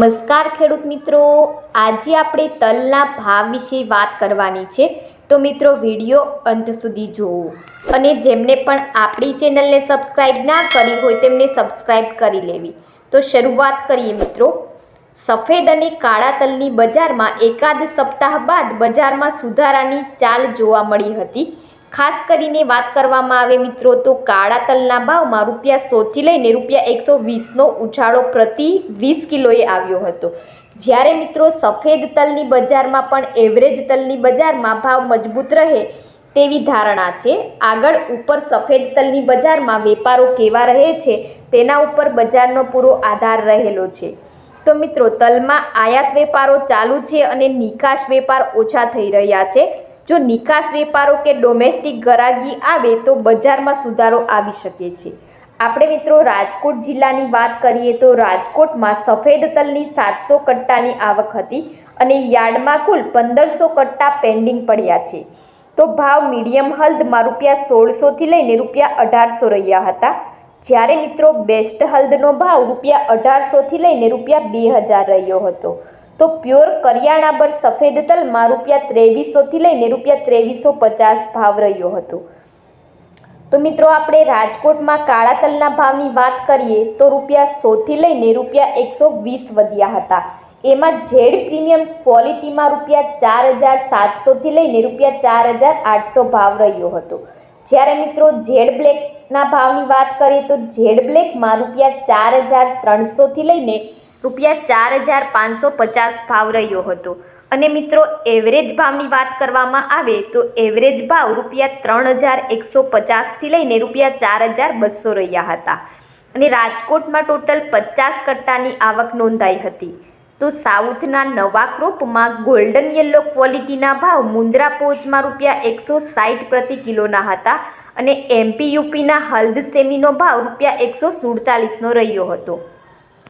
નમસ્કાર ખેડૂત મિત્રો. આજે આપણે તલના ભાવ વિશે વાત કરવાની છે. તો મિત્રો, વીડિયો અંત સુધી જુઓ. અને જેમને પણ આપણી ચેનલને સબસ્ક્રાઈબ ના કરી હોય તેમને સબસ્ક્રાઈબ કરી લેવી. તો શરૂઆત કરીએ મિત્રો. સફેદ અને કાળા તલની બજારમાં એકાદ સપ્તાહ બાદ બજારમાં સુધારાની ચાલ જોવા મળી હતી. ખાસ કરીને વાત કરવામાં આવે મિત્રો, તો કાળા તલના ભાવમાં રૂપિયા સોથી લઈને રૂપિયા એકસો વીસનો ઉછાળો પ્રતિ વીસ કિલોએ આવ્યો હતો. જ્યારે મિત્રો સફેદ તલની બજારમાં પણ એવરેજ તલની બજારમાં ભાવ મજબૂત રહે તેવી ધારણા છે. આગળ ઉપર સફેદ તલની બજારમાં વેપારો કેવા રહે છે તેના ઉપર બજારનો પૂરો આધાર રહેલો છે. તો મિત્રો, તલમાં આયાત વેપારો ચાલુ છે અને નિકાસ વેપાર ઓછા થઈ રહ્યા છે. જો નિકાસ વેપારો કે ડોમેસ્ટિક ગરાગી આવે તો બજારમાં સુધારો આવી શકે છે. આપણે મિત્રો રાજકોટ જિલ્લાની વાત કરીએ તો રાજકોટમાં સફેદ તલની સાતસો કટ્ટાની આવક હતી અને યાર્ડમાં કુલ પંદરસો કટ્ટા પેન્ડિંગ પડ્યા છે. તો ભાવ મીડિયમ હલ્દમાં રૂપિયા સોળસોથી લઈને રૂપિયા અઢારસો રહ્યા હતા. જ્યારે મિત્રો બેસ્ટ હલ્દનો ભાવ રૂપિયા અઢારસોથી લઈને રૂપિયા બે હજાર રહ્યો હતો. તો પ્યોર કરિયાણા પર સફેદ તલમાં રૂપિયા ત્રેવીસોથી લઈને રૂપિયા ત્રેવીસો પચાસ ભાવ રહ્યો હતો. તો મિત્રો આપણે રાજકોટમાં કાળા તલના ભાવની વાત કરીએ તો રૂપિયા સોથી લઈને રૂપિયા એકસો વીસ વધ્યા હતા. એમાં ઝેડ પ્રીમિયમ ક્વોલિટીમાં રૂપિયા ચાર હજાર સાતસોથી લઈને રૂપિયા ચાર હજાર આઠસો ભાવ રહ્યો હતો. જ્યારે મિત્રો ઝેડ બ્લેકના ભાવની વાત કરીએ તો ઝેડ બ્લેકમાં રૂપિયા ચાર હજાર ત્રણસોથી લઈને રૂપિયા ચાર હજાર પાંચસો પચાસ ભાવ રહ્યો હતો. અને મિત્રો એવરેજ ભાવની વાત કરવામાં આવે તો એવરેજ ભાવ રૂપિયા ત્રણ હજાર એકસો પચાસથી લઈને રૂપિયા ચાર હજાર બસો રહ્યા હતા. અને રાજકોટમાં ટોટલ પચાસ કટ્ટાની આવક નોંધાઈ હતી. તો સાઉથના નવા ક્રોપમાં ગોલ્ડન યલો ક્વોલિટીના ભાવ મુન્દ્રા પોચમાં રૂપિયા એકસો સાઠ પ્રતિ કિલોના હતા અને એમપી યુપીના હલ્દ સેમીનો ભાવ રૂપિયા એકસો સુડતાલીસનો રહ્યો હતો.